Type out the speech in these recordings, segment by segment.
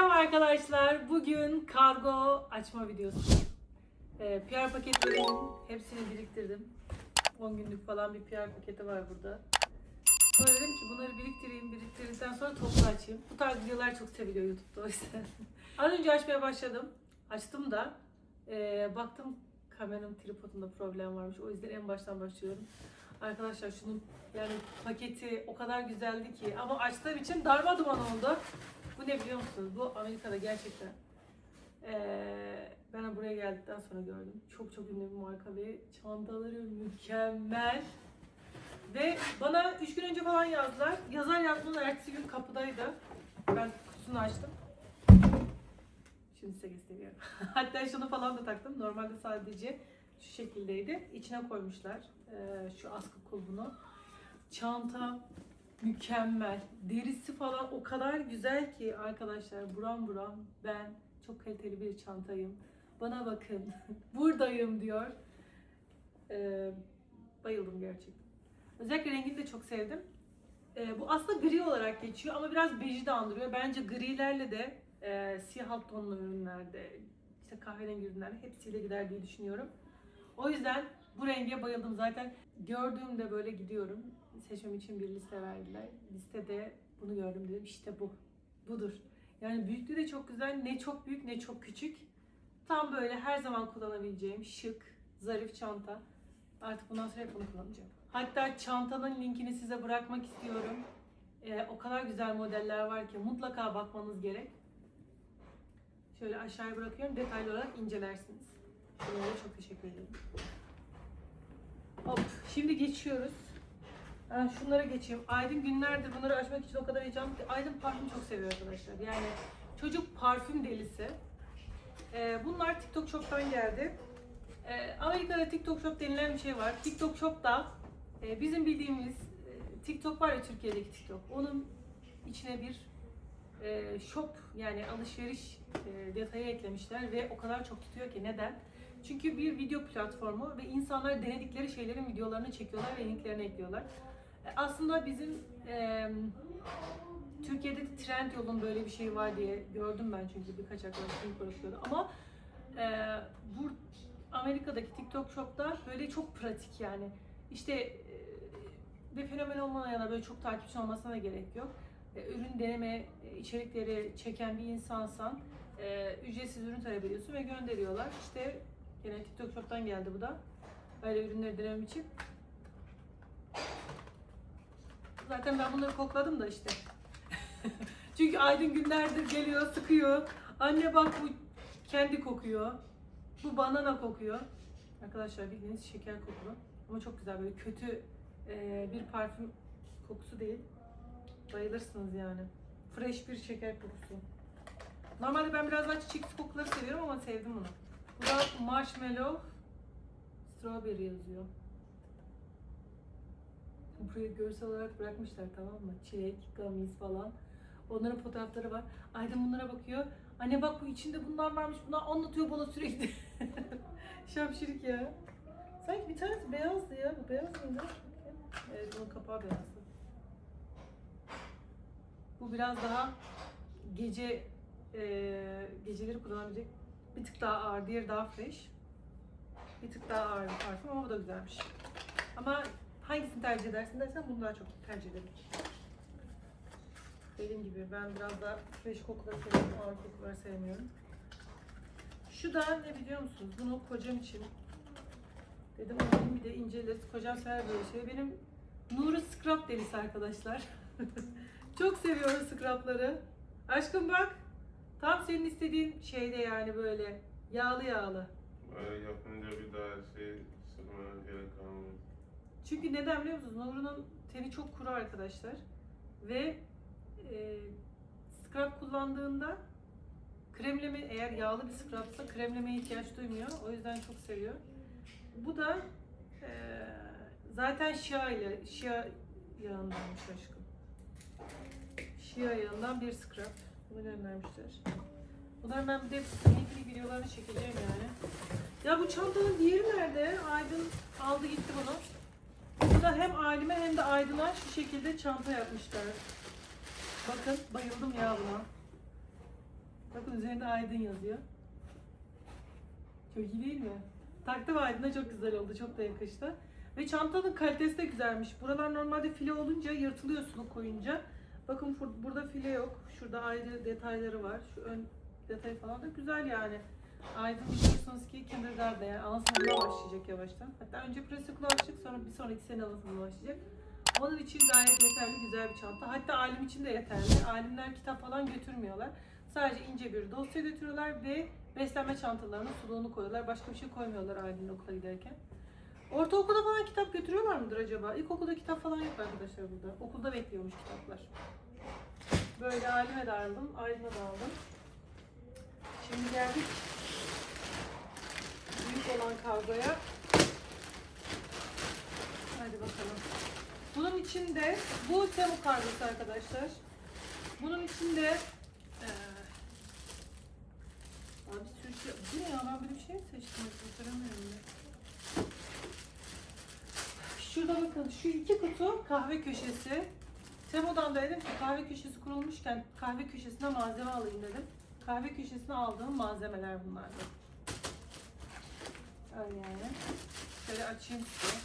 Merhaba arkadaşlar. Bugün kargo açma videosu. Ee, PR paketlerimin hepsini biriktirdim. 10 günlük falan bir PR paketi var burada. Sonra dedim ki bunları biriktireyim, biriktirdikten sonra toplu açayım. Bu tarz videolar çok seviliyor YouTube'da o yüzden. Az önce açmaya başladım. Açtım da ee, baktım kameranın tripodunda problem varmış. O yüzden en baştan başlıyorum. Arkadaşlar şunun yani paketi o kadar güzeldi ki ama açtığım için darma duman oldu. Bu ne biliyor musunuz? Bu Amerika'da gerçekten. Ee, ben buraya geldikten sonra gördüm. Çok çok ünlü bir marka ve çantaları mükemmel. Ve bana 3 gün önce falan yazdılar. Yazar yazmadan ertesi gün kapıdaydı. Ben kutusunu açtım. Şimdi size gösteriyorum. Hatta şunu falan da taktım. Normalde sadece şu şekildeydi. İçine koymuşlar ee, şu askı kulbunu. Çanta mükemmel. Derisi falan o kadar güzel ki arkadaşlar buram buram ben çok kaliteli bir çantayım. Bana bakın buradayım diyor. Ee, bayıldım gerçekten. Özellikle rengini de çok sevdim. Ee, bu aslında gri olarak geçiyor ama biraz beji de andırıyor. Bence grilerle de e, siyah alt tonlu ürünlerde, işte kahverengi ürünlerde hepsiyle gider diye düşünüyorum. O yüzden bu renge bayıldım. Zaten gördüğümde böyle gidiyorum. Seçmem için bir liste verdiler. Listede bunu gördüm dedim işte bu. Budur. Yani büyüklüğü de çok güzel. Ne çok büyük ne çok küçük. Tam böyle her zaman kullanabileceğim şık, zarif çanta. Artık bundan sonra hep bunu kullanacağım. Hatta çantanın linkini size bırakmak istiyorum. Ee, o kadar güzel modeller var ki mutlaka bakmanız gerek. Şöyle aşağıya bırakıyorum. Detaylı olarak incelersiniz. Şunlara çok teşekkür ederim. Hop, şimdi geçiyoruz. Şunlara geçeyim. Aydın günlerdir bunları açmak için o kadar heyecanlı ki Aydın parfüm çok seviyor arkadaşlar. Yani çocuk parfüm delisi. Ee, bunlar TikTok Shop'tan geldi. Ee, Amerika'da TikTok Shop denilen bir şey var. TikTok Shop'ta e, bizim bildiğimiz e, TikTok var ya Türkiye'deki TikTok. Onun içine bir e, shop yani alışveriş e, detayı eklemişler ve o kadar çok tutuyor ki neden? Çünkü bir video platformu ve insanlar denedikleri şeylerin videolarını çekiyorlar ve linklerini ekliyorlar. Aslında bizim e, Türkiye'de de trend yolun böyle bir şey var diye gördüm ben çünkü birkaç arkadaşım konuşuyordu ama e, bu Amerika'daki TikTok Shop'ta böyle çok pratik yani işte e, bir fenomen olmana ya da böyle çok takipçi olmasına da gerek yok. E, ürün deneme e, içerikleri çeken bir insansan e, ücretsiz ürün talep ediyorsun ve gönderiyorlar. İşte Yine TikTok Shop'tan geldi bu da. Böyle ürünleri denemem için. Zaten ben bunları kokladım da işte. Çünkü Aydın günlerdir geliyor, sıkıyor. Anne bak bu kendi kokuyor. Bu banana kokuyor. Arkadaşlar bildiğiniz şeker kokulu. Ama çok güzel böyle kötü e, bir parfüm kokusu değil. Bayılırsınız yani. Fresh bir şeker kokusu. Normalde ben biraz daha çiçek kokuları seviyorum ama sevdim bunu. Bu da marshmallow strawberry yazıyor. Buraya görsel olarak bırakmışlar tamam mı? Çilek, gummies falan. Onların fotoğrafları var. Aydın bunlara bakıyor. Anne bak bu içinde bunlar varmış. Bunlar anlatıyor bana sürekli. Şapşirik ya. Sanki bir tanesi beyazdı ya. Bu beyaz mıydı? Evet bunun kapağı beyazdı. Bu biraz daha gece e, geceleri kullanabilecek bir tık daha ağır, diğeri daha fresh. Bir tık daha ağır bir parfüm ama bu da güzelmiş. Ama hangisini tercih edersin dersen bunu daha çok tercih ederim. Dediğim gibi ben biraz daha fresh kokuları seviyorum, ağır kokuları sevmiyorum. Şu da ne biliyor musunuz? Bunu kocam için dedim alayım bir de inceleriz. Kocam sever böyle şey. Benim Nuri scrub delisi arkadaşlar. çok seviyorum scrubları. Aşkım bak. Tam senin istediğin şeyde yani böyle yağlı yağlı. Yapınca bir daha şey sıkmana gerek. Çünkü neden biliyor musunuz? Nur'un teni çok kuru arkadaşlar. Ve e, scrub kullandığında kremleme eğer yağlı bir scrubsa kremlemeye ihtiyaç duymuyor. O yüzden çok seviyor. Bu da e, zaten Shia ile Shia yağındanmış aşkım. Shia yağından bir scrub. Bunu göndermişler. Bunları ben bir de ilgili videolarını çekeceğim yani. Ya bu çantanın diğeri nerede? Aydın aldı gitti bunu. Bu da hem Ailime hem de Aydın'a şu şekilde çanta yapmışlar. Bakın bayıldım ya buna. üzerinde Aydın yazıyor. Çok iyi değil mi? Taktım Aydın'a çok güzel oldu. Çok da yakıştı. Ve çantanın kalitesi de güzelmiş. Buralar normalde file olunca yırtılıyor suluk koyunca. Bakın bur- burada file yok. Şurada ayrı detayları var. Şu ön detay falan da güzel yani. Aydın biliyorsunuz ki kindergarten yani ana sınıfına başlayacak yavaştan. Hatta önce preschool'a başlayacak sonra bir sonraki sene ana sınıfına başlayacak. Onun için gayet yeterli güzel bir çanta. Hatta alim için de yeterli. Alimler kitap falan götürmüyorlar. Sadece ince bir dosya götürüyorlar ve beslenme çantalarına suluğunu koyuyorlar. Başka bir şey koymuyorlar ailenin okula giderken. Ortaokulda falan kitap götürüyorlar mıdır acaba? İlkokulda kitap falan yok arkadaşlar burada. Okulda bekliyormuş kitaplar. Böyle Alim'e de aldım, Aydın'a da aldım. Şimdi geldik büyük olan kargoya. Hadi bakalım. Bunun içinde bu Temu kargosu arkadaşlar. Bunun içinde eee Abi sürü şey... Bu ne ya? Ben böyle bir şey seçtim? Hatırlamıyorum ya. Şurada bakın şu iki kutu kahve köşesi. Temo'dan da dedim ki kahve köşesi kurulmuşken kahve köşesine malzeme alayım dedim. Kahve köşesine aldığım malzemeler bunlardı. Öyle yani. Şöyle açayım size.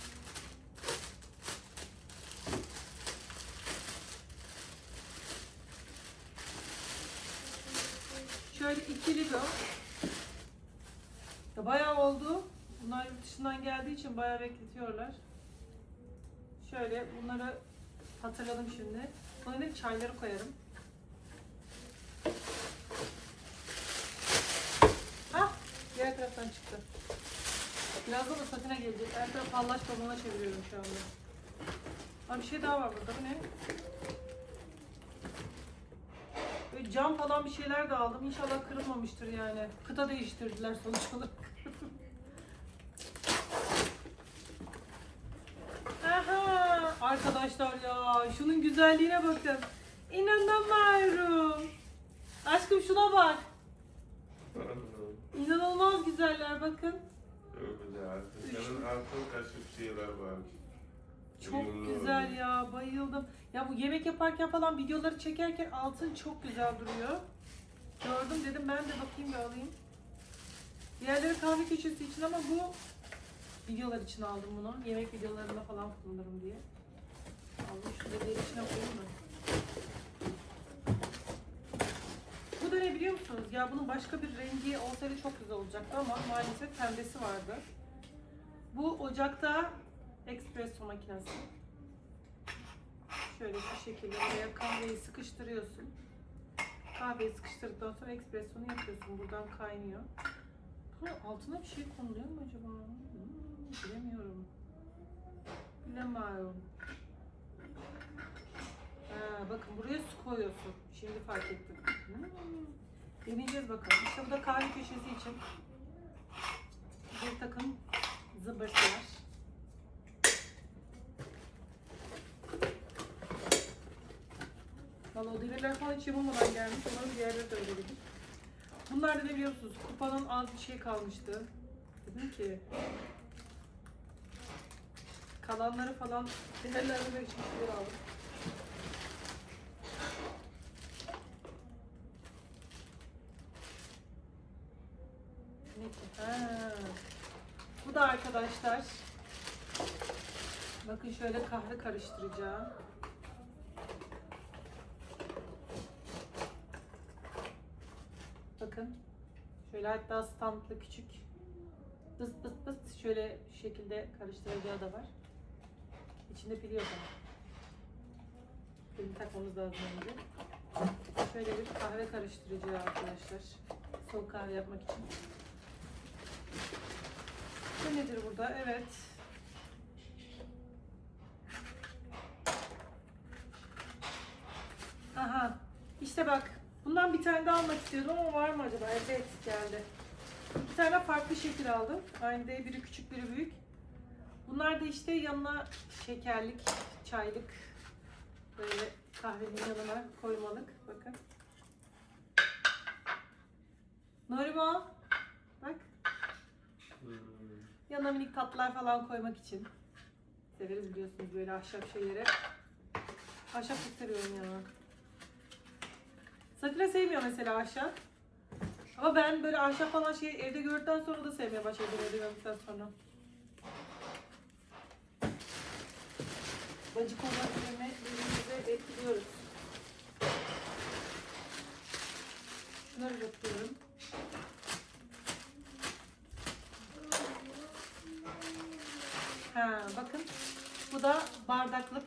Şöyle ikili bu. Ya bayağı oldu. Bunlar yurt dışından geldiği için bayağı bekletiyorlar. Şöyle bunları hatırladım şimdi. Buna ne çayları koyarım. Ah! Diğer taraftan çıktı. Birazdan da satine gelecek. Her taraf pallaş babama çeviriyorum şu anda. Aa, bir şey daha var burada. Bu ne? Böyle cam falan bir şeyler de aldım. İnşallah kırılmamıştır yani. Kıta değiştirdiler sonuç olarak. Aha! Arkadaşlar ya şunun güzelliğine bakın. İnanamıyorum. Aşkım şuna bak. İnanılmaz güzeller bakın. Çok güzel. Senin altın kaşık şeyler var. Çok Uyumlu. güzel ya bayıldım. Ya bu yemek yaparken falan videoları çekerken altın çok güzel duruyor. Gördüm dedim ben de bakayım bir alayım. Diğerleri kahve köşesi için ama bu videolar için aldım bunu. Yemek videolarında falan kullanırım diye. Aldım şu dediği içine koyayım mı? Bu da ne biliyor musunuz? Ya bunun başka bir rengi olsaydı çok güzel olacaktı ama maalesef pembesi vardı. Bu ocakta espresso makinesi. Şöyle şu şekilde oraya kahveyi sıkıştırıyorsun. Kahveyi sıkıştırdıktan sonra espressonu yapıyorsun. Buradan kaynıyor. Bunun altına bir şey konuluyor mu acaba? Hmm, bilemiyorum. Bilemiyorum. Ha, bakın buraya su koyuyorsun. Şimdi fark ettim. Hmm. Deneyeceğiz bakalım. İşte bu da kahve köşesi için bir takım zıbırtılar. Valla o demirler falan hiç yapılmadan gelmiş. Umarım diğerleri de öyledir. Bunlar da ne biliyor musunuz? Kupanın az bir şey kalmıştı. Dedim ki kalanları falan değerlendirmek için şeyler aldım. Ne ki? Ha. Bu da arkadaşlar. Bakın şöyle kahve karıştıracağım. Bakın. Şöyle hatta standlı küçük bıs bıs bıs şöyle şekilde karıştıracağı da var. İçinde pili yok ama. Pilini takmamız lazım önce. Şöyle bir kahve karıştırıcı arkadaşlar. Soğuk kahve yapmak için. Bu nedir burada? Evet. Aha. İşte bak. Bundan bir tane daha almak istiyordum ama var mı acaba? Eksik geldi. İki tane farklı şekil aldım. Aynı değil. Biri küçük, biri büyük. Bunlar da işte yanına şekerlik, çaylık, böyle kahvenin yanına koymalık. Bakın. Nuriman. Yanına minik tatlılar falan koymak için. Severiz biliyorsunuz böyle ahşap şeyleri. Ahşap çok seviyorum ya. Sakine sevmiyor mesela ahşap. Ama ben böyle ahşap falan şey evde gördükten sonra da sevmeye başladım evde gördükten sonra. Olmak üzerine birbirimize etkiliyoruz. Şunları yapıyorum. Ha bakın. Bu da bardaklık.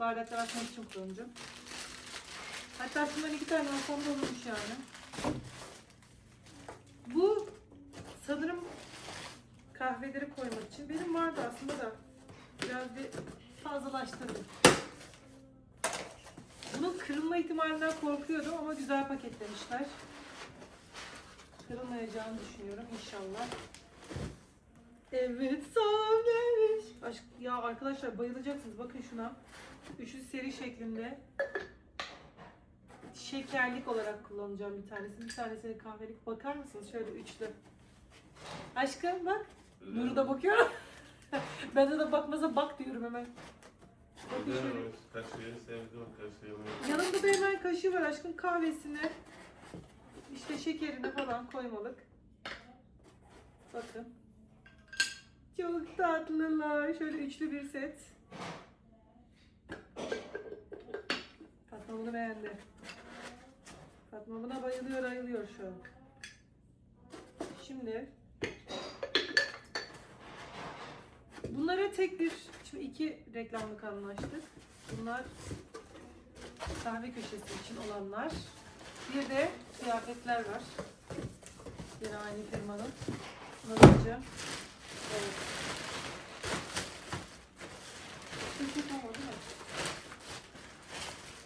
Bardaklar açmak için kullanacağım. Hatta şundan iki tane alsam da olurmuş yani. Bu sanırım kahveleri koymak için. Benim vardı aslında da biraz bir fazlalaştırdım. Bunun kırılma ihtimalinden korkuyordum ama güzel paketlemişler. Kırılmayacağını düşünüyorum inşallah. Evet sağ gelmiş. Aşk, ya arkadaşlar bayılacaksınız. Bakın şuna. Üçlü seri şeklinde. Şekerlik olarak kullanacağım bir tanesini. Bir tanesini kahvelik. Bakar mısınız? Şöyle üçlü. Aşkım bak. Nuru da bakıyor. ben de, de bakmaza bak diyorum hemen. Bakın şöyle. Kaşığı sevdim kaşığını. Yanında da hemen kaşığı var aşkım kahvesini. işte şekerini falan koymalık. Bakın. Çok tatlılar. Şöyle üçlü bir set. Fatma bunu beğendi. Fatma buna bayılıyor, ayılıyor şu an. Şimdi bunlara tek bir, şimdi iki reklamlık anlaştık. Bunlar kahve köşesi için olanlar. Bir de kıyafetler var. Yine aynı firmanın. Alacağım. Evet. Çok çok olmadı değil mi?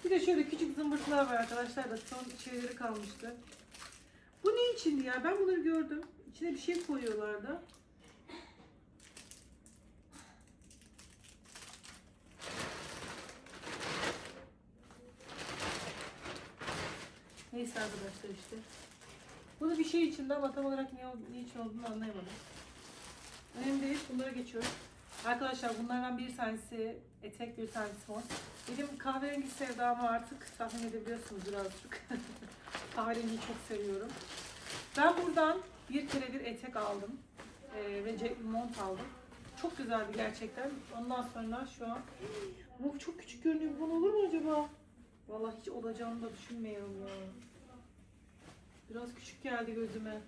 Bir de şöyle küçük zımbırtılar var arkadaşlar da son şeyleri kalmıştı. Bu ne içindi ya? Ben bunları gördüm. İçine bir şey koyuyorlardı. Neyse arkadaşlar işte. Bunu bir şey içinde ama tam olarak ne, ne için olduğunu anlayamadım. Önemli değil. Bunlara geçiyoruz. Arkadaşlar bunlardan bir tanesi etek, bir tanesi mont. Benim kahverengi sevdamı artık tahmin edebiliyorsunuz birazcık. Kahverengiyi çok seviyorum. Ben buradan bir kere bir etek aldım. Ee, ve mont aldım. Çok güzeldi gerçekten. Ondan sonra şu an... Bu çok küçük görünüyor. Bu olur mu acaba? Vallahi hiç olacağını da düşünmüyorum ya. Biraz küçük geldi gözüme.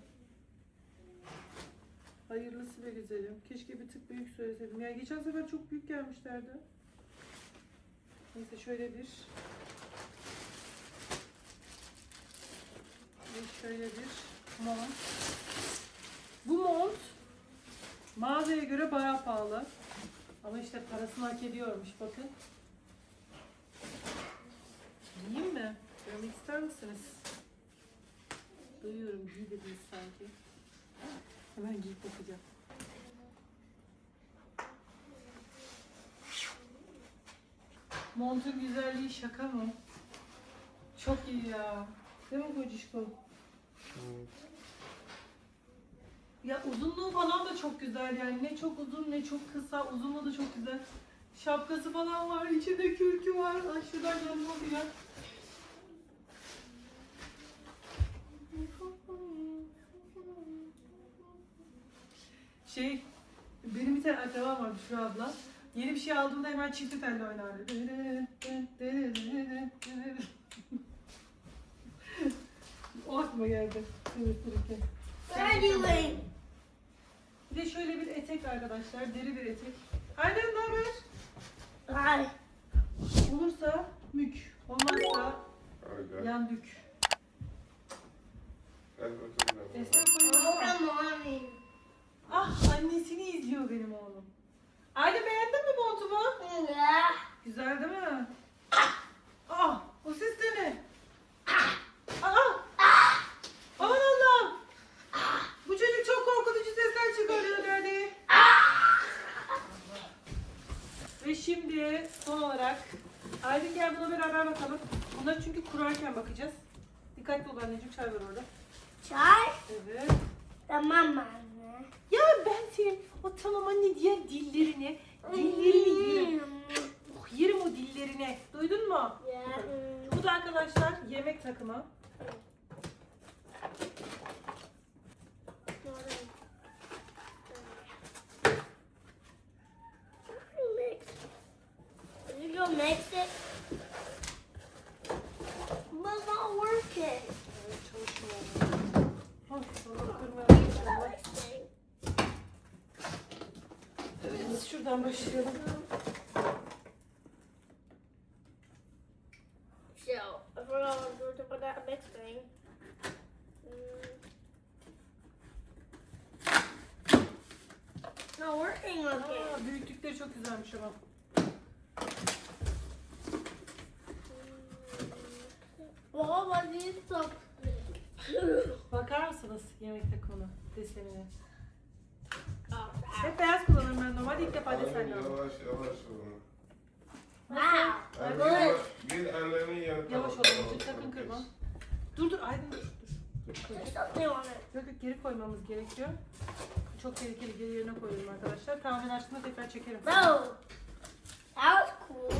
Hayırlısı be güzelim. Keşke bir tık büyük söyleseydim. Ya geçen sefer çok büyük gelmişlerdi. Neyse şöyle bir ve şöyle bir mont. Bu mont mağazaya göre bayağı pahalı. Ama işte parasını hak ediyormuş bakın. Giyeyim mi? Görmek ister misiniz? Duyuyorum giy dediniz sanki. Hemen giyip bakacağım. Montun güzelliği şaka mı? Çok iyi ya. Değil mi kocişko? Ya uzunluğu falan da çok güzel yani. Ne çok uzun ne çok kısa. Uzunluğu da çok güzel. Şapkası falan var. içinde kürkü var. Ay şuradan yanıma bir Şey, benim bir tane akrabam var Büşra abla. Yeni bir şey aldığımda hemen çift telli oynardı. o aklıma geldi. Anyway. Bir de şöyle bir etek arkadaşlar. Deri bir etek. Aynen ne haber? Ay. Olursa mük. Olmazsa Aga. yandük. Hadi bakalım. Esnaf koyuyor. Ah annesini izliyor benim oğlum. Aile beğendin mi montumu? Güzel değil mi? Ah o ses de ne? Aa! Aman Allah'ım! Bu çocuk çok korkutucu sesler çıkarıyor nerede? Ve şimdi son olarak Aydın gel buna beraber bakalım. Bunları çünkü kurarken bakacağız. Dikkatli ol anneciğim çay var orada. Çay. Evet. Tamam anne. Ya ben senin o tamam anne diğer dillerini, dillerini yerim. Oh, yerim o dillerini. Duydun mu? Bu da arkadaşlar yemek takımı. Your makes it was not working. Şuradan başlayalım. So, we were talking about that next thing. Mm. Not working Aa, büyüklükleri çok güzelmiş ama. What was these? Bakar mısınız yemekte konu desenine? Normalde ilk defa desen aldım. yavaş yavaş olun. Wow. Anne yavaş, git annenin yanına. Yavaş olun için sakın kırma. Dur dur Aydın dur. dur. Dur. Yok yok geri koymamız gerekiyor. Çok tehlikeli geri yerine koyuyorum arkadaşlar. Tamamen açtığımda tekrar çekerim. Bro, that was cool.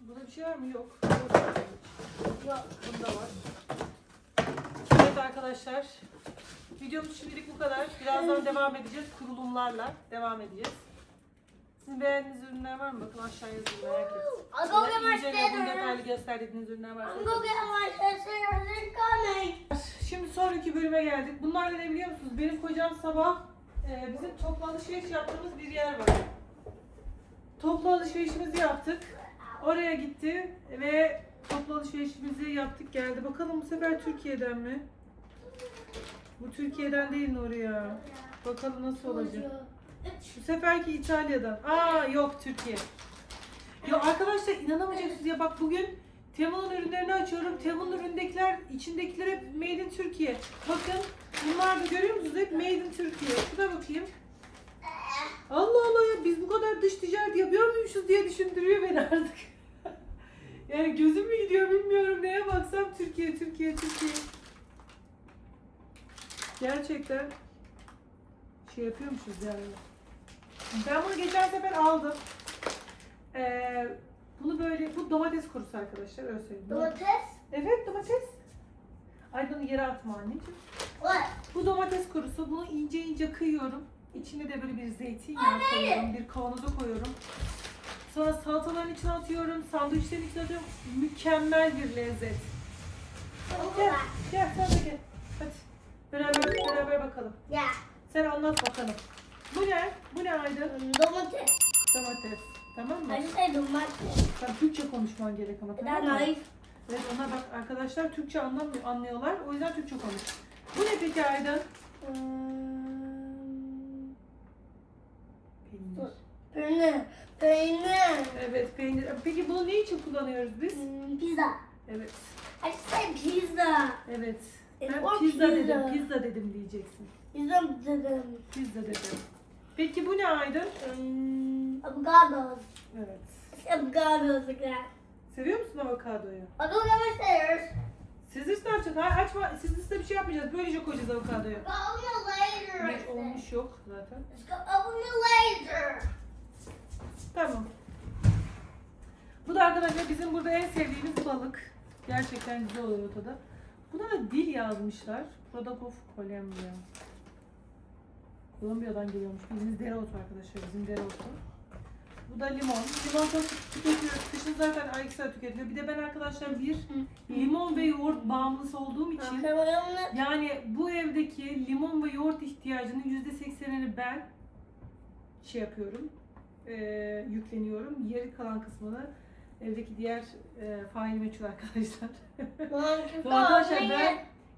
Burada bir şey var mı? Yok. Yok. Bunda var. Arkadaşlar. Videomuz şimdilik bu kadar. Birazdan devam edeceğiz. Kurulumlarla devam edeceğiz. Sizin beğendiğiniz ürünler var mı? Bakın aşağıya yazın merak ettim. I'll go get my iyice bunu detaylı gösterdiğiniz ürünler varsa. I'm go get my scissors. They're coming. Şimdi sonraki bölüme geldik. Bunlar ne biliyor musunuz? Benim kocam sabah e, bizim toplu alışveriş yaptığımız bir yer var. Toplu alışverişimizi yaptık. Oraya gitti ve toplu alışverişimizi yaptık geldi. Bakalım bu sefer Türkiye'den mi? Bu Türkiye'den değil oraya? Bakalım nasıl olacak. Bu seferki İtalya'dan. Aa yok Türkiye. Ya arkadaşlar inanamayacaksınız ya bak bugün Temu'nun ürünlerini açıyorum. Temu'nun üründekiler, içindekiler hep Made in Türkiye. Bakın bunlar da görüyor musunuz? Hep Made in Türkiye. Şuna bakayım. Allah Allah ya biz bu kadar dış ticaret yapıyor muymuşuz diye düşündürüyor beni artık. yani gözüm mü gidiyor bilmiyorum. Neye baksam Türkiye, Türkiye, Türkiye. Gerçekten şey yapıyormuşuz yani. Ben bunu geçen sefer aldım. Ee, bunu böyle, bu domates kurusu arkadaşlar öyle söyleyeyim. Domates? Evet domates. Ay bunu yere atma anneciğim. What? Bu domates kurusu. Bunu ince ince kıyıyorum. İçine de böyle bir zeytinyağı Anne! koyuyorum. Bir kavanoza koyuyorum. Sonra salataların içine atıyorum. Sandviçlerin içine atıyorum. Mükemmel bir lezzet. Gel, gel sen de gel. Beraber, beraber bakalım. Yeah. Sen anlat bakalım. Bu ne? Bu ne Aydın? Um, Domates. Domates. Tamam mı? I just said domates. Sen Türkçe konuşman gerek ama tamam that mı? knife? Evet ona bak arkadaşlar Türkçe anlamıyor, anlıyorlar. O yüzden Türkçe konuş. Bu ne peki Aydın? Um, Peynir. peynir. Peynir. Evet peynir. Peki bunu ne için kullanıyoruz biz? Um, pizza. Evet. I just said pizza. Evet. It's Ben for pizza dedim, pizza. dedim diyeceksin. Pizza dedim. Pizza dedim. Peki bu ne Aydın? Um, avocados. Evet. That. Seviyor musun avokadoyu? Get my scissors. Scissors ne yapacağız? Hayır açma. Scissors'la bir şey yapmayacağız. Böylece koyacağız avokadoyu. Go open laser. Hiç olmuş yok zaten. Let's go open the laser. Tamam. Bu da arkadaşlar bizim burada en sevdiğimiz balık. Gerçekten güzel oluyor tadı. Buna da dil yazmışlar. Product of Colombia. Kolombiya'dan geliyormuş. Bildiğiniz dereotu arkadaşlar. Bizim dereotu. Bu da limon. Limon çok tüketiyoruz. Kışın zaten ayrıca tüketiliyor. Bir de ben arkadaşlar bir limon ve yoğurt bağımlısı olduğum için yani bu evdeki limon ve yoğurt ihtiyacının yüzde seksenini ben şey yapıyorum, eee, yükleniyorum. Geri kalan kısmını evdeki diğer eee fail meçhul arkadaşlar. Bu arkadaşlar ben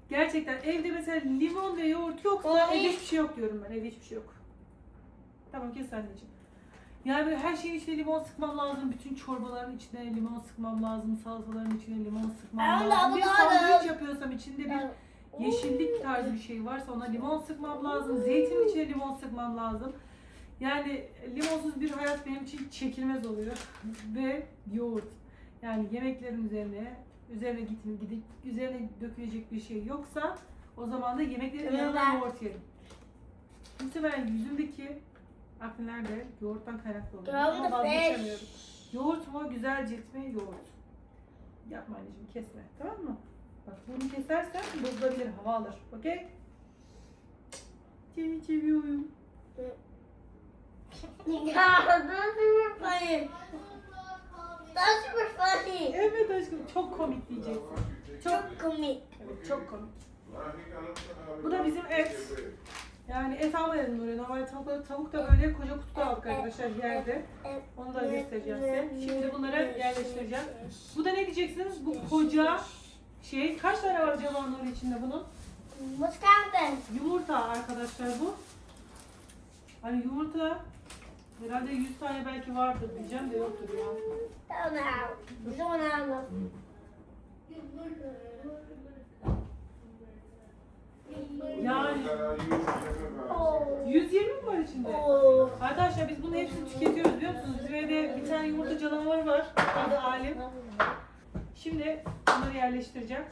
gerçekten evde mesela limon ve yoğurt yoksa evde hiçbir şey yok diyorum ben. Evde hiçbir şey yok. Tamam kes anneciğim. Yani böyle her şeyin içine limon sıkmam lazım. Bütün çorbaların içine limon sıkmam lazım. Salataların içine limon sıkmam Ben lazım. Bir sandviç yapıyorsam içinde bir yeşillik tarzı bir şey varsa ona limon sıkmam lazım. Zeytinin içine limon sıkmam lazım. Yani limonsuz bir hayat benim için çekilmez oluyor. Ve yoğurt. Yani yemeklerin üzerine üzerine gidip, gidip üzerine dökülecek bir şey yoksa o zaman da yemeklerin Tamam, yanına ben- yoğurt yerim. Muhtemelen yüzümdeki akneler de yoğurttan kaynaklı oluyor. Ama vazgeçemiyorum. Yoğurt mu güzel cilt mi yoğurt. Yapma anneciğim kesme tamam mı? Bak bunu kesersen bozulabilir hava alır. Okey? Seni seviyorum. Funny. Evet aşkım çok komik diyeceksin. Çok komik. Evet, çok komik. Bu da bizim et. Yani et almayalım buraya. Normalde tavuk, tavuk da böyle koca kutuda aldık arkadaşlar yerde. Onu da göstereceğim size. Şimdi bunları yerleştireceğim. Bu da ne diyeceksiniz? Bu koca şey kaç tane var acaba onun içinde bunun? Wisconsin. Yumurta arkadaşlar bu. Hani yumurta herhalde 100 tane belki vardır diyeceğim de yoktur ya. Know. We don't know. Yani Oh. 120 mi var içinde? Arkadaşlar biz bunu hepsini tüketiyoruz biliyor musunuz? Bizim evde bir tane yumurta canavarı var. Adı Alim. Şimdi bunları yerleştireceğim.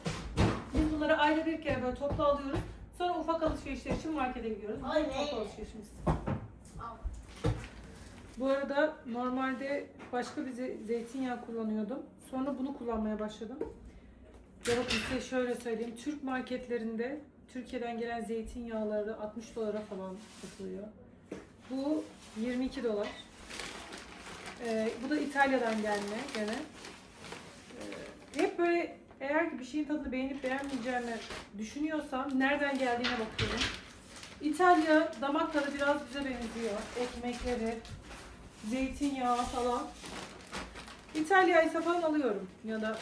Biz bunları ayda bir kere böyle toplu alıyoruz. Sonra ufak alışverişler için markete gidiyoruz. Bu toplu alışverişimiz. Bu arada normalde başka bir ze- zeytinyağı kullanıyordum. Sonra bunu kullanmaya başladım. Ya bakın size şöyle söyleyeyim. Türk marketlerinde Türkiye'den gelen zeytinyağları 60 dolara falan satılıyor. Bu 22 dolar. Ee, bu da İtalya'dan gelme gene. Ee, hep böyle eğer ki bir şeyin tadını beğenip beğenmeyeceğini düşünüyorsam nereden geldiğine bakıyorum. İtalya damak tadı biraz bize benziyor. Ekmekleri, zeytinyağı falan. İtalya ise falan alıyorum. Ya da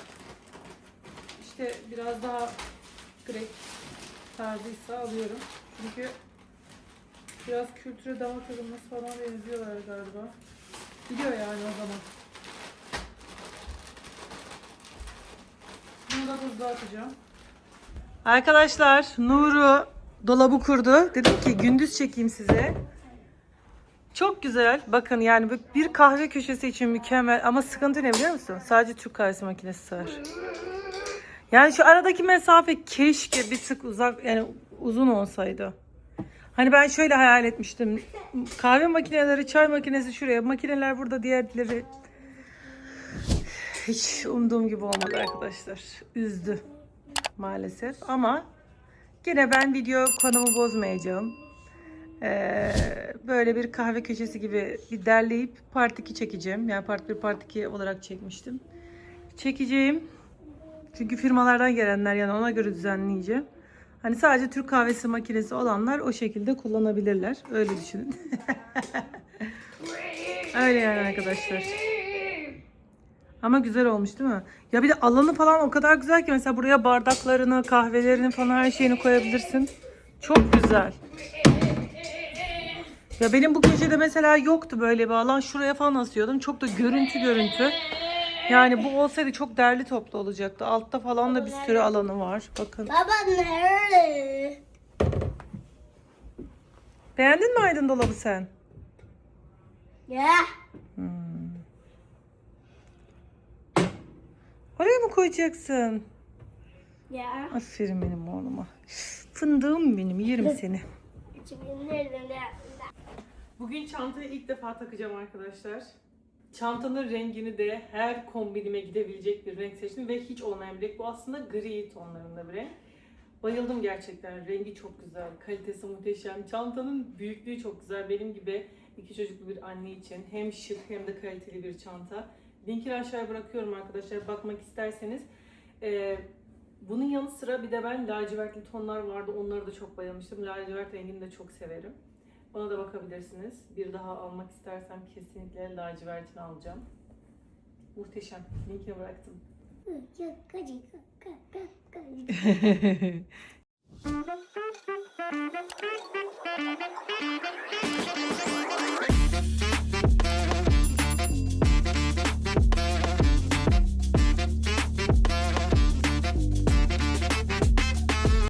işte biraz daha grek tarzıysa alıyorum. Çünkü biraz kültüre damak tadımız falan benziyorlar galiba. Biliyor yani o zaman. Bunu da buzluğa atacağım. Arkadaşlar Nuru dolabı kurdu. Dedim ki gündüz çekeyim size. Çok güzel. Bakın yani bir kahve köşesi için mükemmel. Ama sıkıntı ne biliyor musun? Sadece Türk kahvesi makinesi var. Yani şu aradaki mesafe keşke bir tık uzak yani uzun olsaydı. Hani ben şöyle hayal etmiştim. Kahve makineleri, çay makinesi şuraya, makineler burada, diğerleri hiç umduğum gibi olmadı arkadaşlar. Üzdü maalesef ama gene ben video konumu bozmayacağım. Ee, böyle bir kahve köşesi gibi bir derleyip part 2 çekeceğim. Yani part 1 part 2 olarak çekmiştim. Çekeceğim. Çünkü firmalardan gelenler yani ona göre düzenleyeceğim. Hani sadece Türk kahvesi makinesi olanlar o şekilde kullanabilirler. Öyle düşünün. Öyle yani arkadaşlar. Ama güzel olmuş değil mi? Ya bir de alanı falan o kadar güzel ki mesela buraya bardaklarını, kahvelerini falan her şeyini koyabilirsin. Çok güzel. Ya benim bu köşede mesela yoktu böyle bir alan. Şuraya falan asıyordum. Çok da görüntü görüntü. Yani bu olsaydı çok derli toplu olacaktı. Altta falan da bir sürü alanı var. Bakın. Baba nerede? Beğendin mi Aydın dolabı sen? Yeah. Oraya mı koyacaksın? Yeah. Aferin benim oğluma. Fındığım benim. Yerim seni. Bugün çantayı ilk defa takacağım arkadaşlar. Çantanın rengini de her kombinime gidebilecek bir renk seçtim ve hiç olmayan bir renk. Bu aslında gri tonlarında bir renk. Bayıldım gerçekten. Rengi çok güzel, kalitesi muhteşem. Çantanın büyüklüğü çok güzel. Benim gibi iki çocuklu bir anne için hem şık hem de kaliteli bir çanta. Linkini aşağıya bırakıyorum arkadaşlar. Bakmak isterseniz. Ee, bunun yanı sıra bir de ben lacivertli tonlar vardı. Onları da çok bayılmıştım. Lacivert rengini de çok severim. Ona da bakabilirsiniz. Bir daha almak istersem kesinlikle lacivertini alacağım. Muhteşem. Linkini bıraktım.